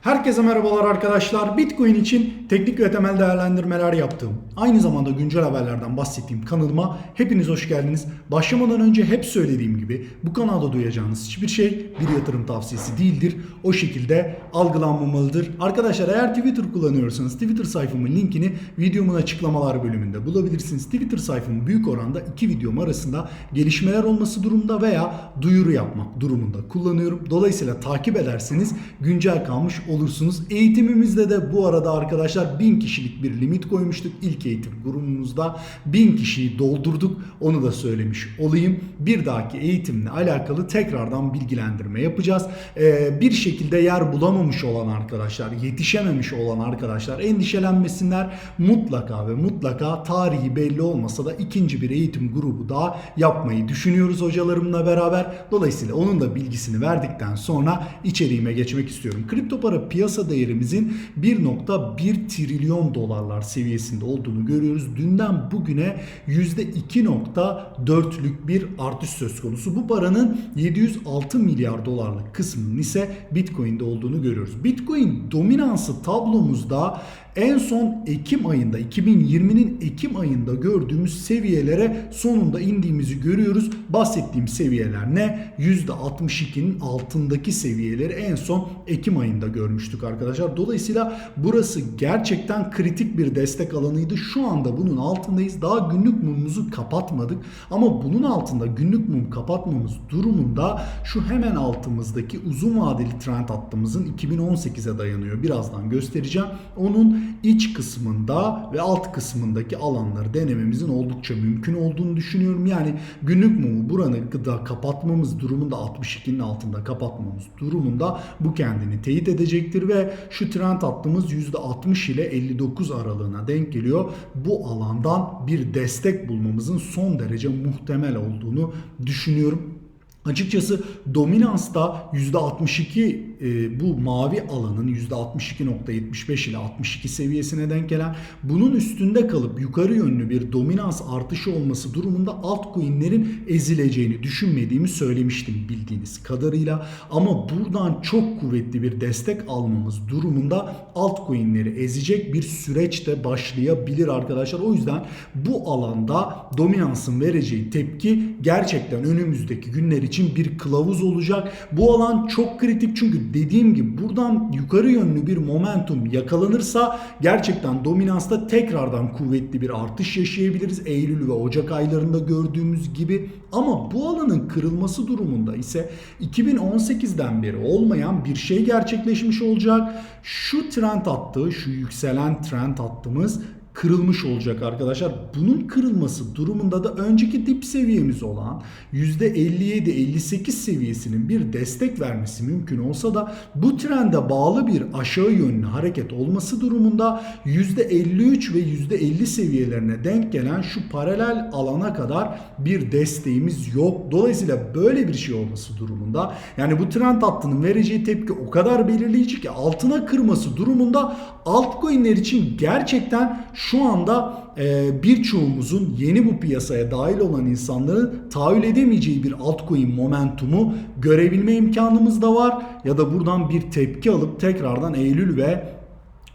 Herkese merhabalar arkadaşlar. Bitcoin için teknik ve temel değerlendirmeler yaptığım, aynı zamanda güncel haberlerden bahsettiğim kanalıma hepiniz hoş geldiniz. Başlamadan önce hep söylediğim gibi bu kanalda duyacağınız hiçbir şey bir yatırım tavsiyesi değildir. O şekilde algılanmamalıdır. Arkadaşlar eğer Twitter kullanıyorsanız Twitter sayfamın linkini videomun açıklamalar bölümünde bulabilirsiniz. Twitter sayfamın büyük oranda iki videom arasında gelişmeler olması durumunda veya duyuru yapmak durumunda kullanıyorum. Dolayısıyla takip ederseniz güncel kalmış olursunuz. Eğitimimizde de bu arada arkadaşlar 1000 kişilik bir limit koymuştuk. İlk eğitim grubumuzda 1000 kişiyi doldurduk. Onu da söylemiş olayım. Bir dahaki eğitimle alakalı tekrardan bilgilendirme yapacağız. Ee, bir şekilde yer bulamamış olan arkadaşlar, yetişememiş olan arkadaşlar endişelenmesinler. Mutlaka ve mutlaka tarihi belli olmasa da ikinci bir eğitim grubu daha yapmayı düşünüyoruz hocalarımla beraber. Dolayısıyla onun da bilgisini verdikten sonra içeriğime geçmek istiyorum. Kripto para piyasa değerimizin 1.1 trilyon dolarlar seviyesinde olduğunu görüyoruz. Dünden bugüne %2.4'lük bir artış söz konusu. Bu paranın 706 milyar dolarlık kısmının ise Bitcoin'de olduğunu görüyoruz. Bitcoin dominansı tablomuzda en son Ekim ayında 2020'nin Ekim ayında gördüğümüz seviyelere sonunda indiğimizi görüyoruz. Bahsettiğim seviyeler ne? %62'nin altındaki seviyeleri en son Ekim ayında görmüştük arkadaşlar. Dolayısıyla burası gerçekten kritik bir destek alanıydı. Şu anda bunun altındayız. Daha günlük mumumuzu kapatmadık. Ama bunun altında günlük mum kapatmamız durumunda şu hemen altımızdaki uzun vadeli trend hattımızın 2018'e dayanıyor. Birazdan göstereceğim. Onun iç kısmında ve alt kısmındaki alanları denememizin oldukça mümkün olduğunu düşünüyorum. Yani günlük mumu buranı da kapatmamız durumunda 62'nin altında kapatmamız durumunda bu kendini teyit edecektir ve şu trend hattımız %60 ile 59 aralığına denk geliyor. Bu alandan bir destek bulmamızın son derece muhtemel olduğunu düşünüyorum. Açıkçası dominansta %62 e, bu mavi alanın %62.75 ile 62 seviyesine denk gelen bunun üstünde kalıp yukarı yönlü bir dominans artışı olması durumunda altcoin'lerin ezileceğini düşünmediğimi söylemiştim bildiğiniz kadarıyla ama buradan çok kuvvetli bir destek almamız durumunda altcoin'leri ezecek bir süreç de başlayabilir arkadaşlar. O yüzden bu alanda dominansın vereceği tepki gerçekten önümüzdeki günler için bir kılavuz olacak. Bu alan çok kritik çünkü dediğim gibi buradan yukarı yönlü bir momentum yakalanırsa gerçekten dominansta tekrardan kuvvetli bir artış yaşayabiliriz. Eylül ve Ocak aylarında gördüğümüz gibi ama bu alanın kırılması durumunda ise 2018'den beri olmayan bir şey gerçekleşmiş olacak. Şu trend hattı, şu yükselen trend hattımız kırılmış olacak arkadaşlar. Bunun kırılması durumunda da önceki dip seviyemiz olan %57-58 seviyesinin bir destek vermesi mümkün olsa da bu trende bağlı bir aşağı yönlü hareket olması durumunda %53 ve %50 seviyelerine denk gelen şu paralel alana kadar bir desteğimiz yok. Dolayısıyla böyle bir şey olması durumunda yani bu trend hattının vereceği tepki o kadar belirleyici ki altına kırması durumunda altcoin'ler için gerçekten şu anda e, birçoğumuzun yeni bu piyasaya dahil olan insanların tahayyül edemeyeceği bir altcoin momentumu görebilme imkanımız da var. Ya da buradan bir tepki alıp tekrardan Eylül ve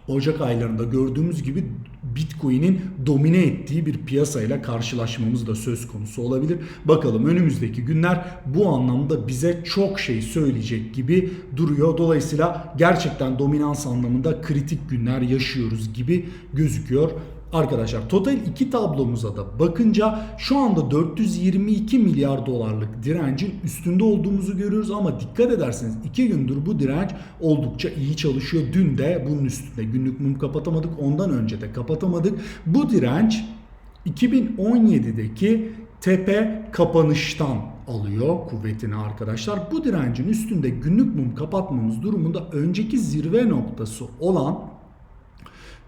Ocak aylarında gördüğümüz gibi Bitcoin'in domine ettiği bir piyasayla karşılaşmamız da söz konusu olabilir. Bakalım önümüzdeki günler bu anlamda bize çok şey söyleyecek gibi duruyor. Dolayısıyla gerçekten dominans anlamında kritik günler yaşıyoruz gibi gözüküyor. Arkadaşlar total iki tablomuza da bakınca şu anda 422 milyar dolarlık direncin üstünde olduğumuzu görüyoruz ama dikkat ederseniz 2 gündür bu direnç oldukça iyi çalışıyor. Dün de bunun üstünde günlük mum kapatamadık. Ondan önce de kapatamadık. Bu direnç 2017'deki tepe kapanıştan alıyor kuvvetini arkadaşlar. Bu direncin üstünde günlük mum kapatmamız durumunda önceki zirve noktası olan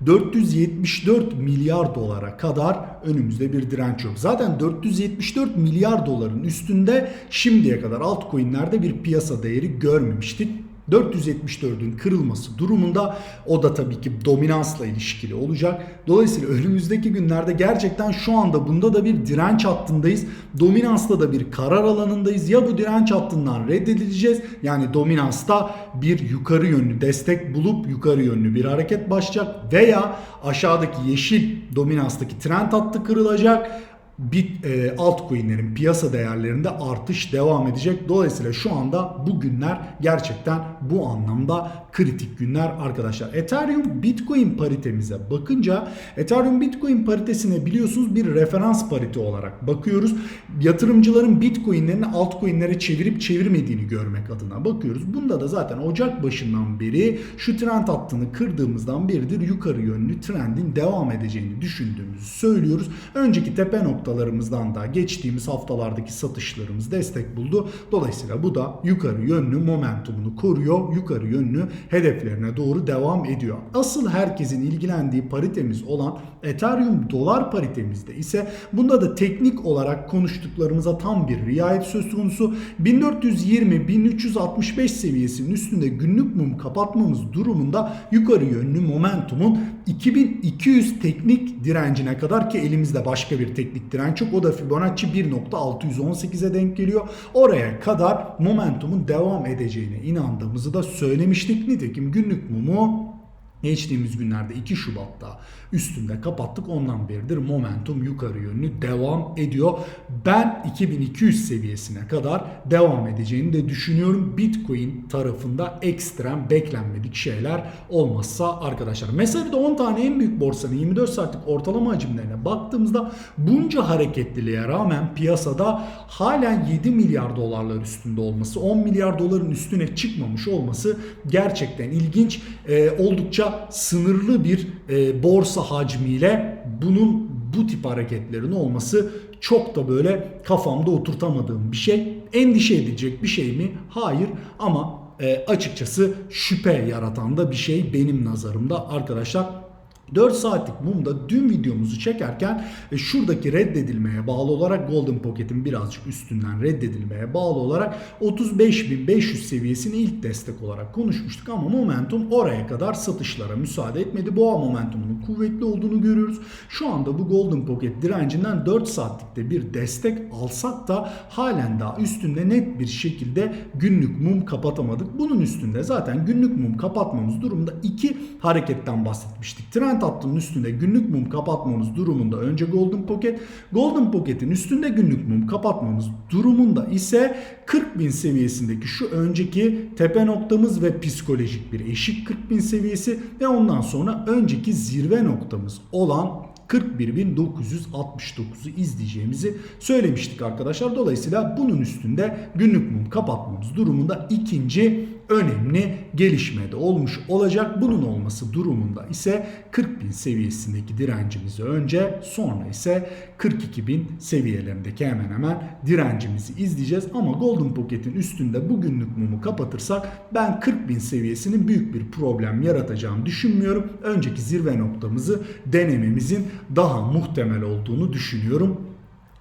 474 milyar dolara kadar önümüzde bir direnç yok. Zaten 474 milyar doların üstünde şimdiye kadar altcoin'lerde bir piyasa değeri görmemiştik. 474'ün kırılması durumunda o da tabii ki dominansla ilişkili olacak. Dolayısıyla önümüzdeki günlerde gerçekten şu anda bunda da bir direnç hattındayız. Dominansla da bir karar alanındayız. Ya bu direnç hattından reddedileceğiz. Yani dominansta bir yukarı yönlü destek bulup yukarı yönlü bir hareket başlayacak veya aşağıdaki yeşil dominanstaki trend hattı kırılacak bit e, altcoin'lerin piyasa değerlerinde artış devam edecek. Dolayısıyla şu anda bu günler gerçekten bu anlamda kritik günler arkadaşlar. Ethereum Bitcoin paritemize bakınca Ethereum Bitcoin paritesine biliyorsunuz bir referans parite olarak bakıyoruz. Yatırımcıların Bitcoin'lerini altcoin'lere çevirip çevirmediğini görmek adına bakıyoruz. Bunda da zaten Ocak başından beri şu trend hattını kırdığımızdan beridir yukarı yönlü trendin devam edeceğini düşündüğümüzü söylüyoruz. Önceki tepe noktalarımızdan da geçtiğimiz haftalardaki satışlarımız destek buldu. Dolayısıyla bu da yukarı yönlü momentumunu koruyor. Yukarı yönlü hedeflerine doğru devam ediyor. Asıl herkesin ilgilendiği paritemiz olan Ethereum dolar paritemizde ise bunda da teknik olarak konuştuklarımıza tam bir riayet söz konusu. 1420-1365 seviyesinin üstünde günlük mum kapatmamız durumunda yukarı yönlü momentumun 2200 teknik direncine kadar ki elimizde başka bir teknik direnç yok. O da Fibonacci 1.618'e denk geliyor. Oraya kadar momentumun devam edeceğine inandığımızı da söylemiştik. Nitekim günlük mumu geçtiğimiz günlerde 2 Şubat'ta üstünde kapattık. Ondan beridir momentum yukarı yönlü devam ediyor. Ben 2200 seviyesine kadar devam edeceğini de düşünüyorum. Bitcoin tarafında ekstrem beklenmedik şeyler olmazsa arkadaşlar. Mesela de 10 tane en büyük borsanın 24 saatlik ortalama hacimlerine baktığımızda bunca hareketliliğe rağmen piyasada halen 7 milyar dolarlar üstünde olması, 10 milyar doların üstüne çıkmamış olması gerçekten ilginç. Ee, oldukça sınırlı bir e, borsa hacmiyle bunun bu tip hareketlerin olması çok da böyle kafamda oturtamadığım bir şey. Endişe edecek bir şey mi? Hayır ama e, açıkçası şüphe yaratan da bir şey benim nazarımda arkadaşlar. 4 saatlik mumda dün videomuzu çekerken e, şuradaki reddedilmeye bağlı olarak Golden Pocket'in birazcık üstünden reddedilmeye bağlı olarak 35.500 seviyesini ilk destek olarak konuşmuştuk ama momentum oraya kadar satışlara müsaade etmedi. Boğa momentumunun kuvvetli olduğunu görüyoruz. Şu anda bu Golden Pocket direncinden 4 saatlikte bir destek alsak da halen daha üstünde net bir şekilde günlük mum kapatamadık. Bunun üstünde zaten günlük mum kapatmamız durumunda iki hareketten bahsetmiştik. Trend hattının üstünde günlük mum kapatmamız durumunda önce Golden Pocket, Golden Pocket'in üstünde günlük mum kapatmamız durumunda ise 40.000 seviyesindeki şu önceki tepe noktamız ve psikolojik bir eşik 40.000 seviyesi ve ondan sonra önceki zirve noktamız olan 41.969'u izleyeceğimizi söylemiştik arkadaşlar. Dolayısıyla bunun üstünde günlük mum kapatmamız durumunda ikinci önemli gelişme de olmuş olacak. Bunun olması durumunda ise 40.000 seviyesindeki direncimizi önce sonra ise 42.000 seviyelerindeki hemen hemen direncimizi izleyeceğiz. Ama Golden Pocket'in üstünde bu günlük mumu kapatırsak ben 40.000 seviyesinin büyük bir problem yaratacağını düşünmüyorum. Önceki zirve noktamızı denememizin daha muhtemel olduğunu düşünüyorum.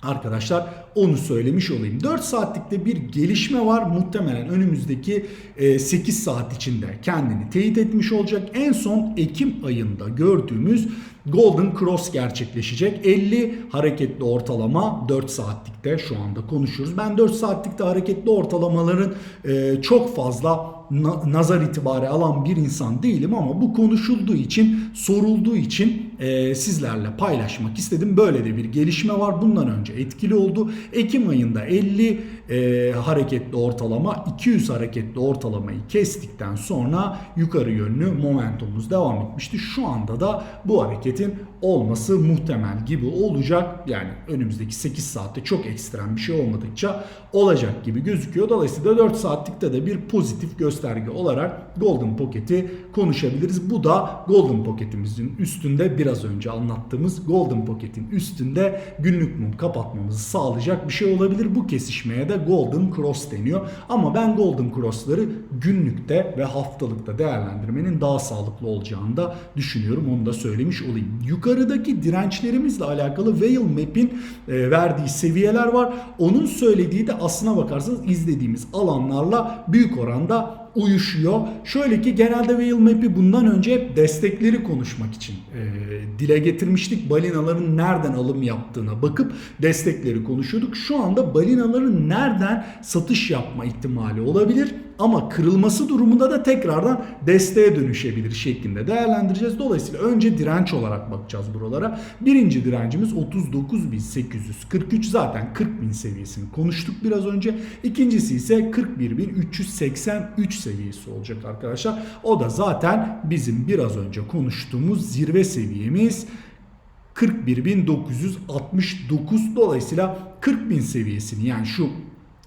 Arkadaşlar onu söylemiş olayım. 4 saatlikte bir gelişme var. Muhtemelen önümüzdeki 8 saat içinde kendini teyit etmiş olacak. En son Ekim ayında gördüğümüz Golden Cross gerçekleşecek. 50 hareketli ortalama 4 saatlikte şu anda konuşuyoruz. Ben 4 saatlikte hareketli ortalamaların e, çok fazla nazar itibarı alan bir insan değilim ama bu konuşulduğu için, sorulduğu için e, sizlerle paylaşmak istedim. Böyle de bir gelişme var. Bundan önce etkili oldu. Ekim ayında 50 e, hareketli ortalama, 200 hareketli ortalamayı kestikten sonra yukarı yönlü momentumumuz devam etmişti. Şu anda da bu hareketin olması muhtemel gibi olacak. Yani önümüzdeki 8 saatte çok ekstrem bir şey olmadıkça olacak gibi gözüküyor. Dolayısıyla 4 saatlikte de bir pozitif gösterge olarak Golden Pocket'i konuşabiliriz. Bu da Golden Pocket'imizin üstünde biraz önce anlattığımız Golden Pocket'in üstünde günlük mum kapatmamızı sağlayacak bir şey olabilir. Bu kesişmeye de Golden Cross deniyor. Ama ben Golden Cross'ları günlükte ve haftalıkta değerlendirmenin daha sağlıklı olacağını da düşünüyorum. Onu da söylemiş olayım. Yukarıdaki dirençlerimizle alakalı Whale Map'in e, verdiği seviyeler var. Onun söylediği de aslına bakarsanız izlediğimiz alanlarla büyük oranda uyuşuyor. Şöyle ki genelde Whale Map'i bundan önce hep destekleri konuşmak için e, dile getirmiştik. Balinaların nereden alım yaptığına bakıp destekleri konuşuyorduk. Şu anda balinaların nereden satış yapma ihtimali olabilir ama kırılması durumunda da tekrardan desteğe dönüşebilir şeklinde değerlendireceğiz. Dolayısıyla önce direnç olarak bakacağız buralara. Birinci direncimiz 39.843 zaten 40.000 seviyesini konuştuk biraz önce. İkincisi ise 41.383 seviyesi olacak arkadaşlar. O da zaten bizim biraz önce konuştuğumuz zirve seviyemiz. 41.969 dolayısıyla 40.000 seviyesini yani şu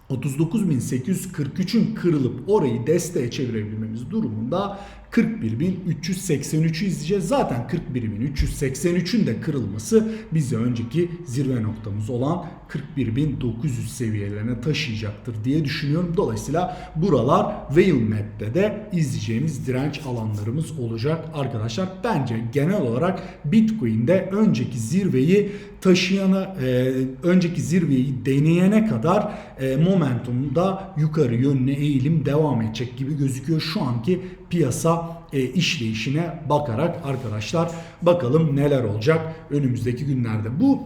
39.843'ün kırılıp orayı desteğe çevirebilmemiz durumunda 41.383'ü izleyeceğiz. Zaten 41.383'ün de kırılması bizi önceki zirve noktamız olan 41.900 seviyelerine taşıyacaktır diye düşünüyorum. Dolayısıyla buralar Whale Map'te de izleyeceğimiz direnç alanlarımız olacak arkadaşlar. Bence genel olarak Bitcoin'de önceki zirveyi taşıyana, e, önceki zirveyi deneyene kadar e, momentumda yukarı yönlü eğilim devam edecek gibi gözüküyor. Şu anki piyasa e, işleyişine bakarak arkadaşlar bakalım neler olacak önümüzdeki günlerde. Bu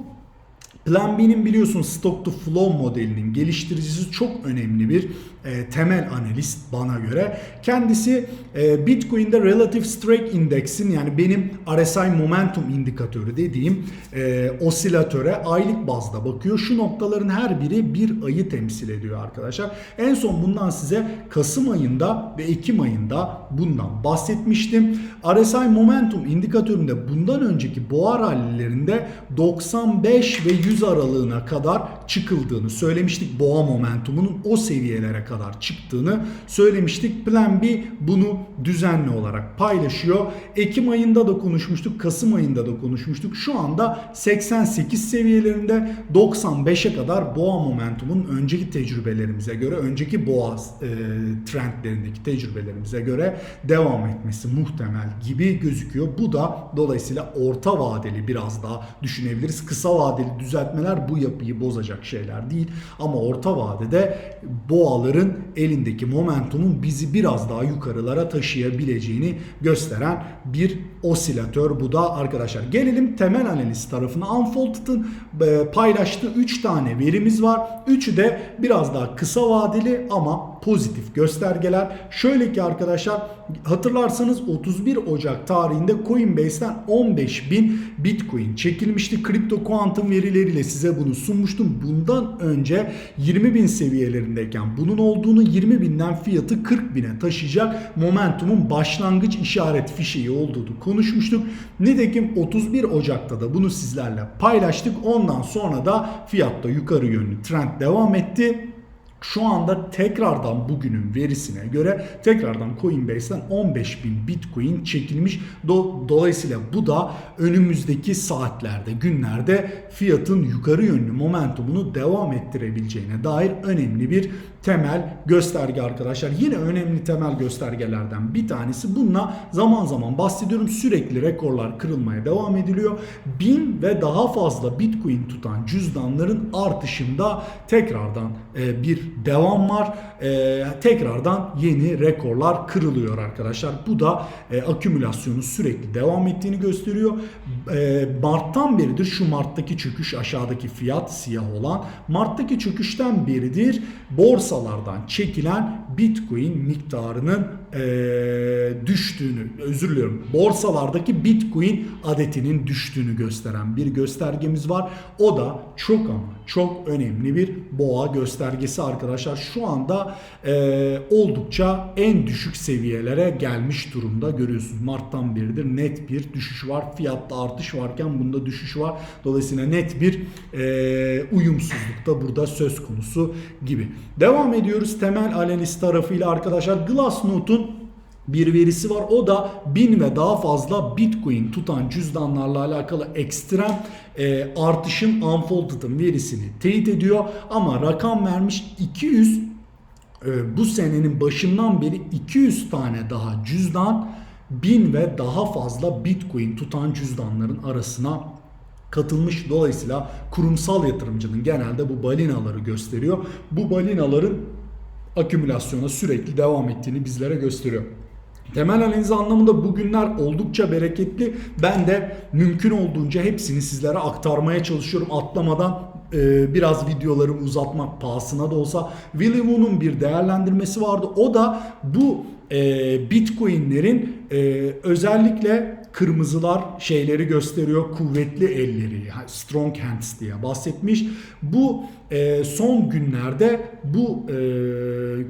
Plan B'nin biliyorsun Stock to Flow modelinin geliştiricisi çok önemli bir e, temel analist bana göre. Kendisi e, Bitcoin'de Relative Strike Index'in yani benim RSI Momentum indikatörü dediğim e, osilatöre aylık bazda bakıyor. Şu noktaların her biri bir ayı temsil ediyor arkadaşlar. En son bundan size Kasım ayında ve Ekim ayında bundan bahsetmiştim. RSI Momentum indikatöründe bundan önceki boğa rallilerinde 95 ve 100 aralığına kadar çıkıldığını söylemiştik. Boğa momentumunun o seviyelere kadar çıktığını söylemiştik. Plan B bunu düzenli olarak paylaşıyor. Ekim ayında da konuşmuştuk. Kasım ayında da konuşmuştuk. Şu anda 88 seviyelerinde 95'e kadar boğa momentumun önceki tecrübelerimize göre, önceki boğa e, trendlerindeki tecrübelerimize göre devam etmesi muhtemel gibi gözüküyor. Bu da dolayısıyla orta vadeli biraz daha düşünebiliriz. Kısa vadeli düzeltmeler bu yapıyı bozacak şeyler değil. Ama orta vadede boğaların elindeki momentumun bizi biraz daha yukarılara taşıyabileceğini gösteren bir osilatör bu da arkadaşlar. Gelelim temel analiz tarafına. Unfolded'ın e, paylaştığı 3 tane verimiz var. Üçü de biraz daha kısa vadeli ama pozitif göstergeler. Şöyle ki arkadaşlar hatırlarsanız 31 Ocak tarihinde Coinbase'den 15.000 Bitcoin çekilmişti. Kripto kuantum verileriyle size bunu sunmuştum. Bundan önce 20.000 seviyelerindeyken bunun olduğunu 20.000'den fiyatı 40.000'e taşıyacak momentumun başlangıç işaret fişeği olduğunu konuşmuştuk. Nitekim 31 Ocak'ta da bunu sizlerle paylaştık. Ondan sonra da fiyatta yukarı yönlü trend devam etti. Şu anda tekrardan bugünün verisine göre tekrardan Coinbase'den 15.000 Bitcoin çekilmiş. Do- Dolayısıyla bu da önümüzdeki saatlerde, günlerde fiyatın yukarı yönlü momentumunu devam ettirebileceğine dair önemli bir temel gösterge arkadaşlar. Yine önemli temel göstergelerden bir tanesi. Bununla zaman zaman bahsediyorum. Sürekli rekorlar kırılmaya devam ediliyor. Bin ve daha fazla Bitcoin tutan cüzdanların artışında tekrardan e, bir devam var. E, tekrardan yeni rekorlar kırılıyor arkadaşlar. Bu da e, akümülasyonun sürekli devam ettiğini gösteriyor. Mart'tan beridir şu Mart'taki çöküş aşağıdaki fiyat siyah olan Mart'taki çöküşten beridir borsalardan çekilen Bitcoin miktarının e, düştüğünü özür diliyorum borsalardaki Bitcoin adetinin düştüğünü gösteren bir göstergemiz var. O da çok ama çok önemli bir boğa göstergesi arkadaşlar. Şu anda e, oldukça en düşük seviyelere gelmiş durumda görüyorsunuz. Mart'tan beridir net bir düşüş var. Fiyatta artış varken bunda düşüş var. Dolayısıyla net bir e, uyumsuzluk da burada söz konusu gibi. Devam ediyoruz temel analiz tarafıyla arkadaşlar. Glassnode'un bir verisi var. O da bin ve daha fazla Bitcoin tutan cüzdanlarla alakalı ekstrem e, artışın Unfolded'ın verisini teyit ediyor. Ama rakam vermiş 200 e, bu senenin başından beri 200 tane daha cüzdan bin ve daha fazla Bitcoin tutan cüzdanların arasına katılmış. Dolayısıyla kurumsal yatırımcının genelde bu balinaları gösteriyor. Bu balinaların akümülasyona sürekli devam ettiğini bizlere gösteriyor. Temel analiz anlamında bugünler oldukça bereketli. Ben de mümkün olduğunca hepsini sizlere aktarmaya çalışıyorum atlamadan e, biraz videoları uzatmak pahasına da olsa. Willy Woo'nun bir değerlendirmesi vardı. O da bu e, Bitcoin'lerin e, özellikle kırmızılar şeyleri gösteriyor. Kuvvetli elleri, strong hands diye bahsetmiş. Bu e, son günlerde bu e,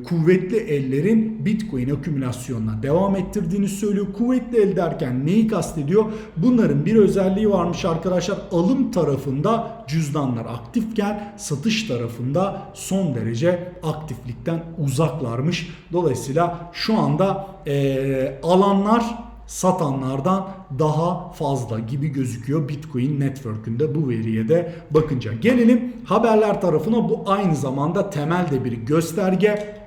kuvvetli ellerin Bitcoin akümülasyonuna devam ettirdiğini söylüyor. Kuvvetli el derken neyi kastediyor? Bunların bir özelliği varmış arkadaşlar. Alım tarafında cüzdanlar aktifken satış tarafında son derece aktiflikten uzaklarmış. Dolayısıyla şu anda e, alanlar satanlardan daha fazla gibi gözüküyor Bitcoin Network'ünde bu veriye de bakınca. Gelelim haberler tarafına bu aynı zamanda temelde bir gösterge.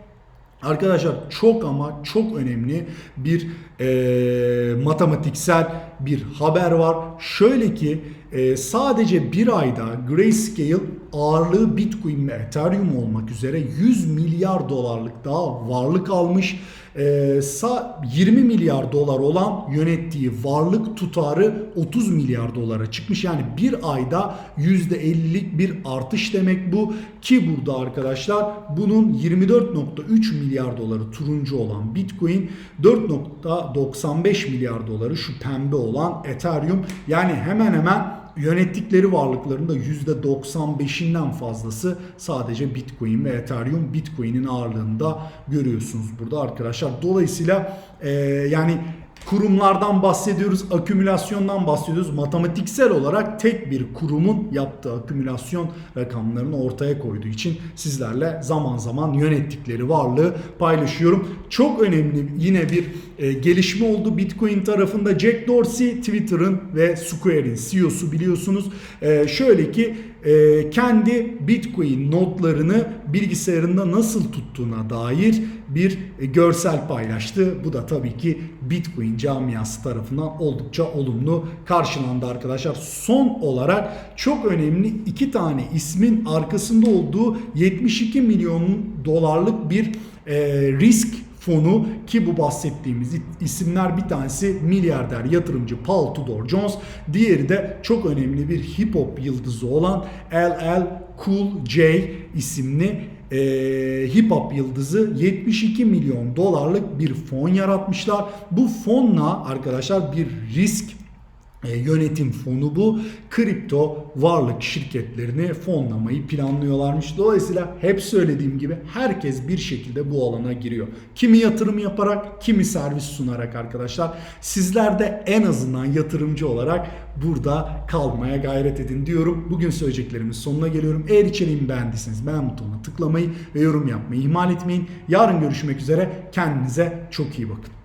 Arkadaşlar çok ama çok önemli bir e, matematiksel bir haber var. Şöyle ki e, sadece bir ayda Grayscale ağırlığı Bitcoin ve Ethereum olmak üzere 100 milyar dolarlık daha varlık almış. E, sa 20 milyar dolar olan yönettiği varlık tutarı 30 milyar dolara çıkmış. Yani bir ayda %50'lik bir artış demek bu. Ki burada arkadaşlar bunun 24.3 milyar doları turuncu olan Bitcoin 4.95 milyar doları şu pembe olan Ethereum yani hemen hemen yönettikleri varlıkların da %95'inden fazlası sadece Bitcoin ve Ethereum. Bitcoin'in ağırlığında görüyorsunuz burada arkadaşlar. Dolayısıyla e, yani kurumlardan bahsediyoruz, akümülasyondan bahsediyoruz. Matematiksel olarak tek bir kurumun yaptığı akümülasyon rakamlarını ortaya koyduğu için sizlerle zaman zaman yönettikleri varlığı paylaşıyorum. Çok önemli yine bir e, gelişme oldu Bitcoin tarafında. Jack Dorsey Twitter'ın ve Square'in CEO'su biliyorsunuz. E, şöyle ki e, kendi Bitcoin notlarını bilgisayarında nasıl tuttuğuna dair bir e, görsel paylaştı. Bu da tabii ki Bitcoin camiası tarafından oldukça olumlu karşılandı arkadaşlar. Son olarak çok önemli iki tane ismin arkasında olduğu 72 milyon dolarlık bir e, risk fonu ki bu bahsettiğimiz isimler bir tanesi milyarder yatırımcı Paul Tudor Jones, diğeri de çok önemli bir hip hop yıldızı olan LL Cool J isimli e, hip hop yıldızı 72 milyon dolarlık bir fon yaratmışlar. Bu fonla arkadaşlar bir risk yönetim fonu bu. Kripto varlık şirketlerini fonlamayı planlıyorlarmış. Dolayısıyla hep söylediğim gibi herkes bir şekilde bu alana giriyor. Kimi yatırım yaparak, kimi servis sunarak arkadaşlar. Sizler de en azından yatırımcı olarak burada kalmaya gayret edin diyorum. Bugün söyleyeceklerimin sonuna geliyorum. Eğer içeriğimi beğendiyseniz beğen butonuna tıklamayı ve yorum yapmayı ihmal etmeyin. Yarın görüşmek üzere. Kendinize çok iyi bakın.